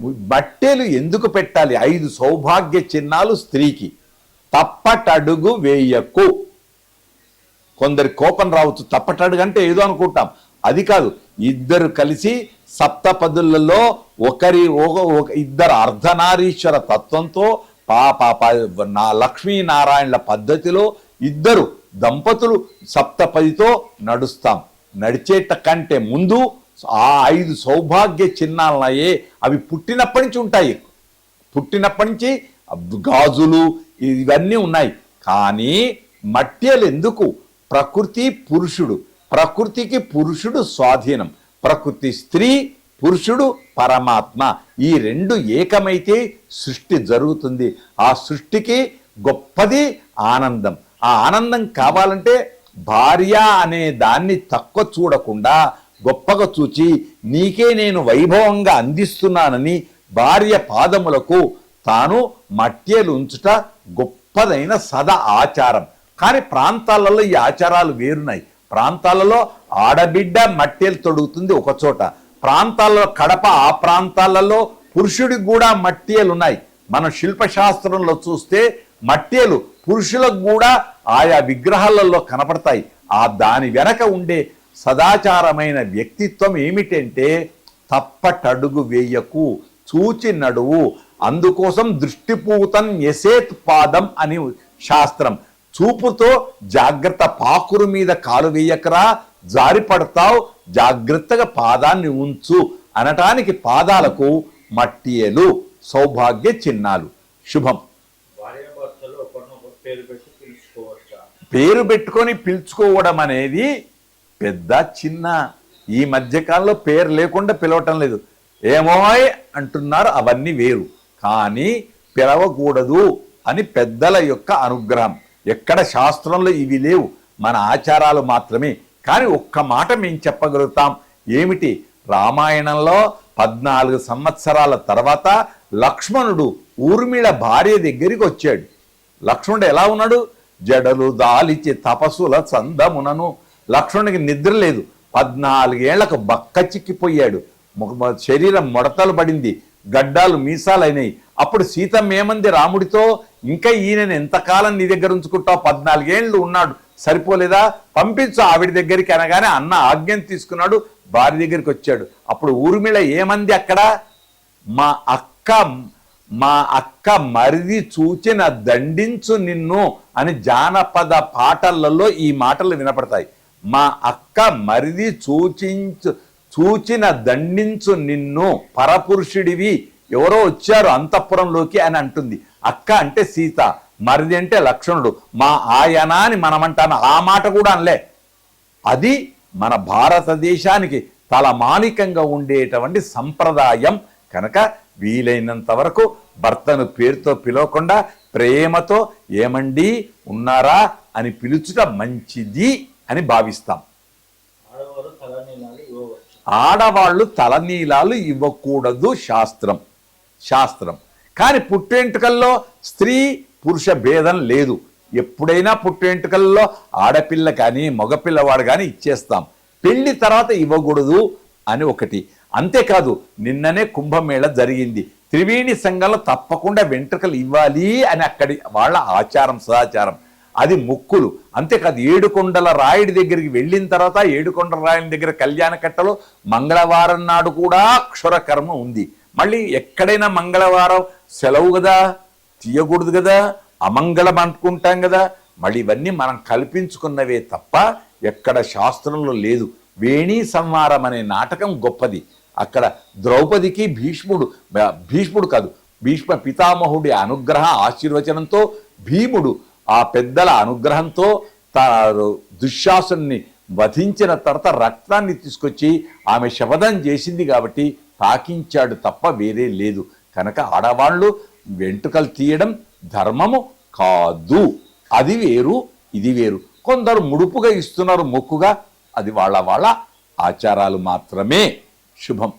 బట్టెలు ఎందుకు పెట్టాలి? ఐదు సౌభాగ్య చిహ్నాలు స్త్రీకి. తప్పటడుగు వేయకు. కొందరి కోపం రావచ్చు. తప్పటడుగు అంటే ఏదో అనుకుంటాం. అది కాదు. ఇద్దరు కలిసి సప్తపదులలో ఒకరి ఒక- ఒక ఇద్దరు అర్ధనారీశ్వర తత్వంతో పాప నా లక్ష్మీనారాయణల పద్ధతిలో ఇద్దరు దంపతులు సప్తపదితో నడుస్తాం. నడిచేట కంటే ముందు ఆ ఐదు సౌభాగ్య చిహ్నాలనయే అవి పుట్టినప్పటి నుంచి ఉంటాయి. పుట్టినప్పటి నుంచి గాజులు ఇవన్నీ ఉన్నాయి. కానీ మట్టిలు ఎందుకు? ప్రకృతి పురుషుడు. ప్రకృతికి పురుషుడు స్వాధీనం. ప్రకృతి స్త్రీ పురుషుడు పరమాత్మ. ఈ రెండు ఏకమైతే సృష్టి జరుగుతుంది. ఆ సృష్టికి గొప్పది ఆనందం. ఆ ఆనందం కావాలంటే భార్య అనే దాన్ని తక్కువ చూడకుండా గొప్పగా చూచి నీకే నేను వైభవంగా అందిస్తున్నానని భార్య పాదములకు తాను మట్యలు ఉంచుట గొప్పదైన సదా ఆచారం. కానీ ప్రాంతాలలో ఈ ఆచారాలు వేరున్నాయి. ప్రాంతాలలో ఆడబిడ్డ మట్టెలు తొడుగుతుంది ఒకచోట ప్రాంతాల్లో కడప ఆ ప్రాంతాలలో పురుషుడికి కూడా మట్టియలు ఉన్నాయి మన శిల్పశాస్త్రంలో చూస్తే మట్టేలు పురుషులకు కూడా ఆయా విగ్రహాలలో కనపడతాయి. ఆ దాని వెనక ఉండే సదాచారమైన వ్యక్తిత్వం ఏమిటంటే తప్పటడుగు వేయకు చూచి నడువు అందుకోసం దృష్టిపూతం యసేత్ పాదం అని శాస్త్రం. చూపుతో జాగ్రత్త పాకురు మీద కాలు వేయకరా జారి పడతావు జాగ్రత్తగా పాదాన్ని ఉంచు అనటానికి పాదాలకు మట్టియలు సౌభాగ్య చిహ్నాలు. శుభం. పేరు పెట్టుకొని పిలుచుకోవడం అనేది పెద్ద చిన్న ఈ మధ్యకాలంలో పేరు లేకుండా పిలవటం లేదు. ఏమోయ్ అంటున్నారు అవన్నీ వేరు. కానీ పిలవకూడదు అని పెద్దల యొక్క అనుగ్రహం. ఎక్కడ శాస్త్రంలో ఇవి లేవు. మన ఆచారాలు మాత్రమే. కానీ ఒక్క మాట మేము చెప్పగలుగుతాం. ఏమిటి? రామాయణంలో పద్నాలుగు సంవత్సరాల తర్వాత లక్ష్మణుడు ఊర్మిళ భార్య దగ్గరికి వచ్చాడు. లక్ష్మణుడు ఎలా ఉన్నాడు? జడలు దాలిచి తపస్సుల చందమునను లక్ష్మణుడికి నిద్ర లేదు. పద్నాలుగేళ్ళకు బక్క చిక్కిపోయాడు. శరీరం ముడతలు పడింది. గడ్డాలు మీసాలైనాయి. అప్పుడు సీతమ్మ ఏమంది రాముడితో ఇంకా ఈయనని ఎంతకాలం నీ దగ్గర ఉంచుకుంటావు? పద్నాలుగేళ్ళు ఉన్నాడు. సరిపోలేదా? పంపించు ఆవిడ దగ్గరికి అనగానే అన్న ఆజ్ఞను తీసుకున్నాడు. భార్య దగ్గరికి వచ్చాడు. అప్పుడు ఊర్మిళ ఏమంది అక్కడ? మా అక్క మా అక్క మరిది చూచిన దండించు నిన్ను అని జానపద పాటలలో ఈ మాటలు వినపడతాయి. మా అక్క మరిది సూచించు చూచిన దండించు నిన్ను పరపురుషుడివి. ఎవరో వచ్చారు అంతఃపురంలోకి అని అంటుంది. అక్క అంటే సీత మరిది అంటే లక్ష్మణుడు. మా ఆయన అని మనమంటాను. ఆ మాట కూడా అనలే. అది మన భారతదేశానికి తలమానికంగా ఉండేటువంటి సంప్రదాయం. కనుక వీలైనంత వరకు భర్తను పేరుతో పిలవకుండా ప్రేమతో ఏమండి ఉన్నారా? అని పిలుచుట మంచిది. అని భావిస్తాం. ఆడవాళ్ళు తలనీలాలు ఇవ్వకూడదు శాస్త్రం. శాస్త్రం. కానీ పుట్టెంటుకల్లో స్త్రీ పురుష భేదం లేదు. ఎప్పుడైనా పుట్టెంటుకల్లో ఆడపిల్ల కానీ మగపిల్లవాడు కానీ ఇచ్చేస్తాం. పెళ్ళి తర్వాత ఇవ్వకూడదు అని ఒకటి. అంతేకాదు నిన్ననే కుంభమేళ జరిగింది. త్రివేణి సంఘంలో తప్పకుండా వెంట్రుకలు ఇవ్వాలి అని అక్కడి వాళ్ళ ఆచారం సదాచారం. అది ముక్కులు. అంతేకాదు ఏడుకొండల రాయుడి దగ్గరికి వెళ్ళిన తర్వాత ఏడుకొండల రాయుడి దగ్గర కళ్యాణ కట్టలో మంగళవారం నాడు కూడా అక్షరకర్మ ఉంది. మళ్ళీ ఎక్కడైనా మంగళవారం సెలవు కదా తీయకూడదు కదా అమంగళం అనుకుంటాం కదా మళ్ళీ ఇవన్నీ మనం కల్పించుకున్నవే తప్ప ఎక్కడ శాస్త్రంలో లేదు. వేణీ సంహారం అనే నాటకం గొప్పది. అక్కడ ద్రౌపదికి భీష్ముడు భీష్ముడు కాదు భీష్మ పితామహుడి అనుగ్రహ ఆశీర్వచనంతో భీముడు ఆ పెద్దల అనుగ్రహంతో తాను దుశ్శాసుని వధించిన తర్వాత రక్తాన్ని తీసుకొచ్చి ఆమె శపథం చేసింది కాబట్టి తాకించాడు తప్ప వేరే లేదు. కనుక ఆడవాళ్ళు వెంట్రుకలు తీయడం ధర్మము కాదు. అది వేరు ఇది వేరు. కొందరు ముడుపుగా ఇస్తున్నారు మొక్కుగా అది వాళ్ళ వాళ్ళ ఆచారాలు మాత్రమే. శుభం.